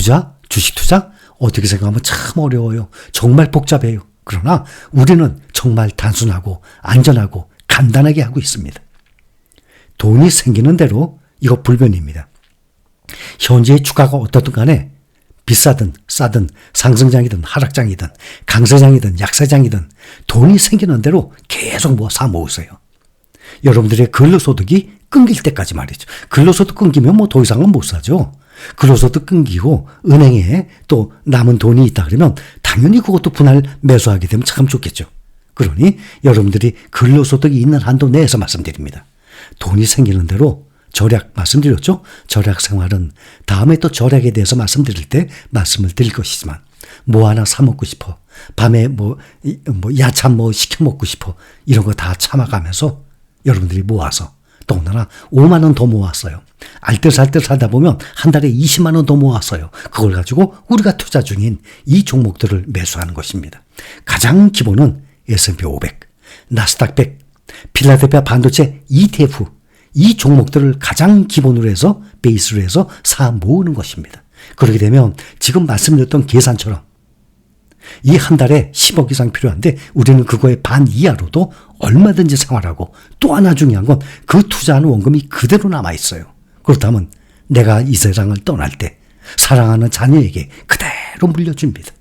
투자, 주식 투자 어떻게 생각하면 참 어려워요. 정말 복잡해요. 그러나 우리는 정말 단순하고 안전하고 간단하게 하고 있습니다. 돈이 생기는 대로 이거 불변입니다. 현재의 주가가 어떻든 간에 비싸든 싸든 상승장이든 하락장이든 강세장이든 약세장이든 돈이 생기는 대로 계속 뭐 사 모으세요. 여러분들의 근로소득이 끊길 때까지 말이죠. 근로소득 끊기면 뭐 더 이상은 못 사죠. 근로소득 끊기고 은행에 또 남은 돈이 있다 그러면 당연히 그것도 분할 매수하게 되면 참 좋겠죠. 그러니 여러분들이 근로소득이 있는 한도 내에서 말씀드립니다. 돈이 생기는 대로 절약 말씀드렸죠? 절약 생활은 다음에 또 절약에 대해서 말씀드릴 때 말씀을 드릴 것이지만 뭐 하나 사 먹고 싶어. 밤에 뭐, 이- 뭐 야참 뭐 시켜 먹고 싶어. 이런 거 다 참아가면서 여러분들이 모아서 더군다나 5만 원 더 모았어요. 알뜰살뜰 살다 보면 한 달에 20만 원 더 모았어요. 그걸 가지고 우리가 투자 중인 이 종목들을 매수하는 것입니다. 가장 기본은 S&P 500, 나스닥 100, 필라델피아 반도체 ETF 이 종목들을 가장 기본으로 해서 베이스로 해서 사 모으는 것입니다. 그렇게 되면 지금 말씀드렸던 계산처럼 이 한 달에 10억 이상 필요한데 우리는 그거의 반 이하로도 얼마든지 생활하고 또 하나 중요한 건 그 투자하는 원금이 그대로 남아 있어요. 그렇다면 내가 이 세상을 떠날 때 사랑하는 자녀에게 그대로 물려줍니다.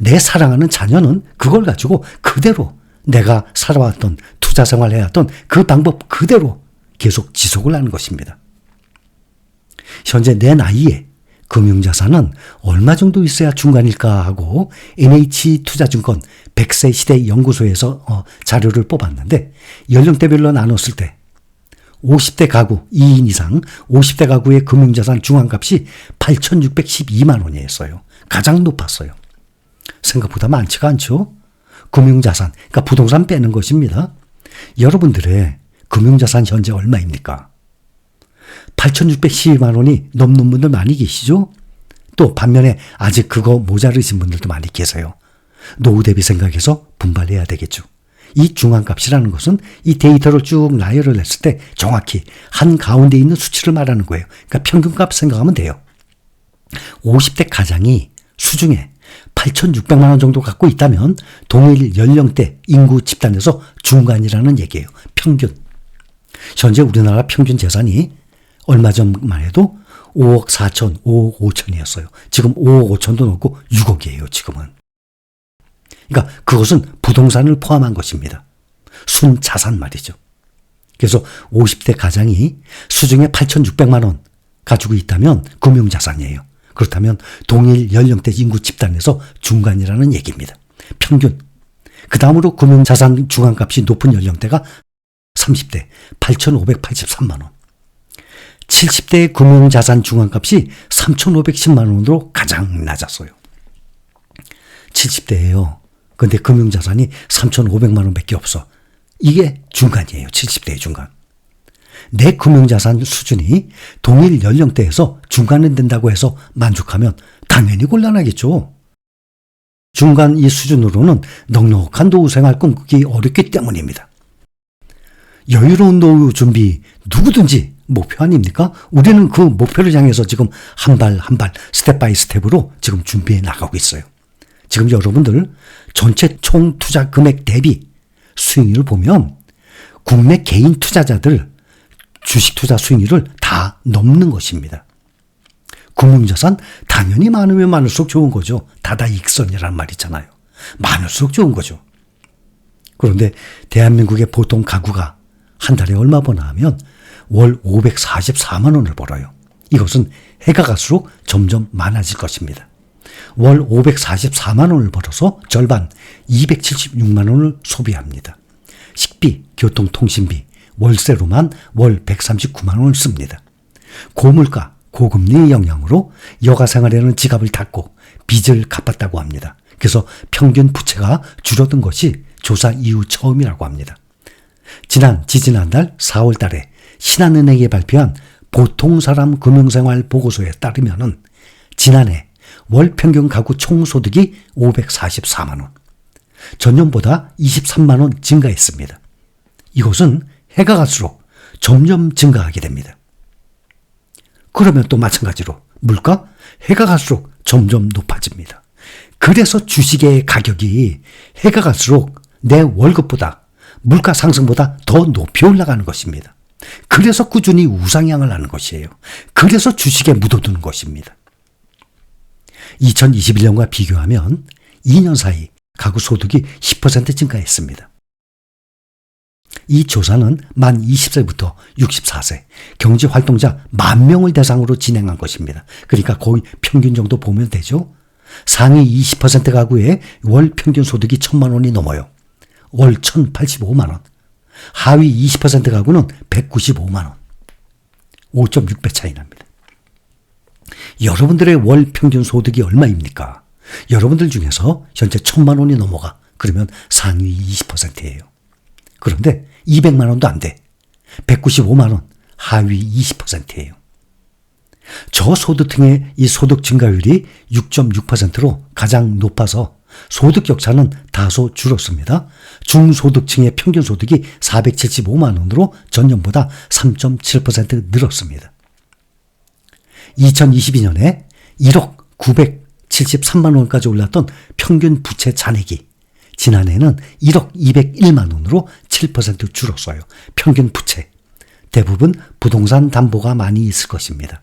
내 사랑하는 자녀는 그걸 가지고 그대로 내가 살아왔던 투자 생활 해왔던 그 방법 그대로 계속 지속을 하는 것입니다. 현재 내 나이에 금융자산은 얼마 정도 있어야 중간일까 하고 NH투자증권 100세 시대 연구소에서 어, 자료를 뽑았는데 연령대별로 나눴을 때 50대 가구 2인 이상 50대 가구의 금융자산 중앙값이 8,612만 원이었어요. 가장 높았어요. 생각보다 많지가 않죠. 금융자산, 그러니까 부동산 빼는 것입니다. 여러분들의 금융자산 현재 얼마입니까? 8,612만 원이 넘는 분들 많이 계시죠? 또 반면에 아직 그거 모자르신 분들도 많이 계세요. 노후 대비 생각해서 분발해야 되겠죠. 이 중앙값이라는 것은 이 데이터를 쭉 나열을 했을 때 정확히 한 가운데 있는 수치를 말하는 거예요. 그러니까 평균값 생각하면 돼요. 50대 가장이 수중에 8,600만 원 정도 갖고 있다면 동일 연령대 인구 집단에서 중간이라는 얘기예요. 평균. 현재 우리나라 평균 재산이 얼마 전만 해도 5억 4천, 5억 5천이었어요. 지금 5억 5천도 넘고 6억이에요, 지금은. 그러니까 그것은 부동산을 포함한 것입니다. 순 자산 말이죠. 그래서 50대 가장이 수중에 8,600만 원 가지고 있다면 금융 자산이에요. 그렇다면 동일 연령대 인구 집단에서 중간이라는 얘기입니다. 평균. 그 다음으로 금융 자산 중앙값이 높은 연령대가 30대 8,583만 원. 70대 금융자산 중앙값이 3,510만 원으로 가장 낮았어요. 70대예요. 근데 금융자산이 3,500만 원밖에 없어. 이게 중간이에요. 70대의 중간. 내 금융자산 수준이 동일 연령대에서 중간은 된다고 해서 만족하면 당연히 곤란하겠죠. 중간 이 수준으로는 넉넉한 노후 생활 꿈꾸기 어렵기 때문입니다. 여유로운 노후 준비 누구든지 목표 아닙니까? 우리는 그 목표를 향해서 지금 한 발 한 발 스텝 바이 스텝으로 지금 준비해 나가고 있어요. 지금 여러분들 전체 총 투자 금액 대비 수익률을 보면 국내 개인 투자자들 주식 투자 수익률을 다 넘는 것입니다. 금융자산 당연히 많으면 많을수록 좋은 거죠. 다다익선이란 말 있잖아요. 많을수록 좋은 거죠. 그런데 대한민국의 보통 가구가 한 달에 얼마 버나 하면 월 544만 원을 벌어요. 이것은 해가 갈수록 점점 많아질 것입니다. 월 544만 원을 벌어서 절반 276만 원을 소비합니다. 식비, 교통, 통신비, 월세로만 월 139만 원을 씁니다. 고물가, 고금리의 영향으로 여가 생활에는 지갑을 닫고 빚을 갚았다고 합니다. 그래서 평균 부채가 줄어든 것이 조사 이후 처음이라고 합니다. 지난 지지난달 4월 달에 신한은행이 발표한 보통 사람 금융생활 보고서에 따르면은 지난해 월 평균 가구 총소득이 544만 원. 전년보다 23만 원 증가했습니다. 이것은 해가 갈수록 점점 증가하게 됩니다. 그러면 또 마찬가지로 물가 해가 갈수록 점점 높아집니다. 그래서 주식의 가격이 해가 갈수록 내 월급보다 물가 상승보다 더 높이 올라가는 것입니다. 그래서 꾸준히 우상향을 하는 것이에요. 그래서 주식에 묻어두는 것입니다. 2021년과 비교하면 2년 사이 가구 소득이 10% 증가했습니다. 이 조사는 만 20세부터 64세 경제 활동자 만 명을 대상으로 진행한 것입니다. 그러니까 거의 평균 정도 보면 되죠. 상위 20% 가구의 월 평균 소득이 1천만 원이 넘어요. 월 1,085만 원. 하위 20% 가구는 195만 원. 5.6배 차이 납니다. 여러분들의 월 평균 소득이 얼마입니까? 여러분들 중에서 현재 1천만 원이 넘어가. 그러면 상위 20%예요. 그런데 200만 원도 안 돼. 195만 원. 하위 20%예요. 저소득층의 이 소득 증가율이 6.6%로 가장 높아서 소득 격차는 다소 줄었습니다. 중소득층의 평균 소득이 475만 원으로 전년보다 3.7% 늘었습니다. 2022년에 1억 973만 원까지 올랐던 평균 부채 잔액이 지난해는 1억 201만 원으로 7% 줄었어요. 평균 부채. 대부분 부동산 담보가 많이 있을 것입니다.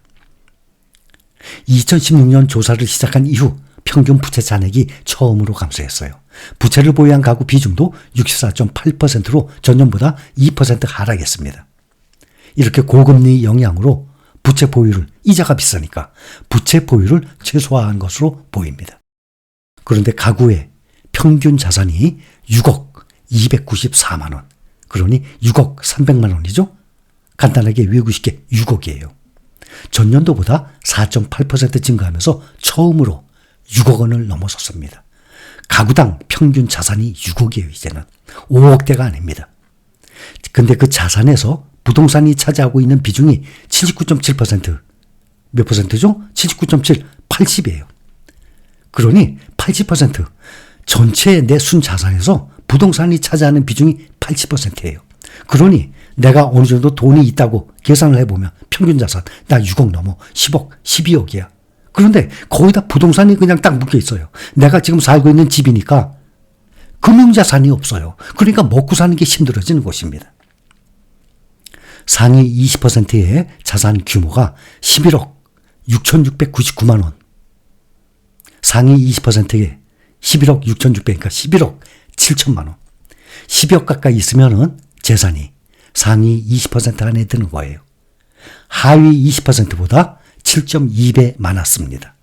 2016년 조사를 시작한 이후 평균 부채 잔액이 처음으로 감소했어요. 부채를 보유한 가구 비중도 64.8%로 전년보다 2% 하락했습니다. 이렇게 고금리 영향으로 부채 보유를 이자가 비싸니까 부채 보유를 최소화한 것으로 보입니다. 그런데 가구의 평균 자산이 6억 294만 원. 그러니 6억 300만 원이죠? 간단하게 외우고 싶게 6억이에요. 전년도보다 4.8% 증가하면서 처음으로 6억 원을 넘어섰습니다. 가구당 평균 자산이 6억이에요, 이제는. 5억대가 아닙니다. 근데 그 자산에서 부동산이 차지하고 있는 비중이 79.7%. 몇 퍼센트죠? 79.7, 80이에요. 그러니 80% 전체 내 순자산에서 부동산이 차지하는 비중이 80%예요. 그러니 내가 어느 정도 돈이 있다고 계산을 해보면 평균 자산 나 6억 넘어 10억, 12억이야. 그런데 거의 다 부동산이 그냥 딱 묶여 있어요. 내가 지금 살고 있는 집이니까 금융자산이 없어요. 그러니까 먹고 사는 게 힘들어지는 것입니다. 상위 20%의 자산 규모가 11억 6,699만 원. 상위 20%의 11억 6,600, 그러니까 11억 7천만 원. 10억 가까이 있으면은 재산이 상위 20% 안에 드는 거예요. 하위 20%보다 7.2배 많았습니다.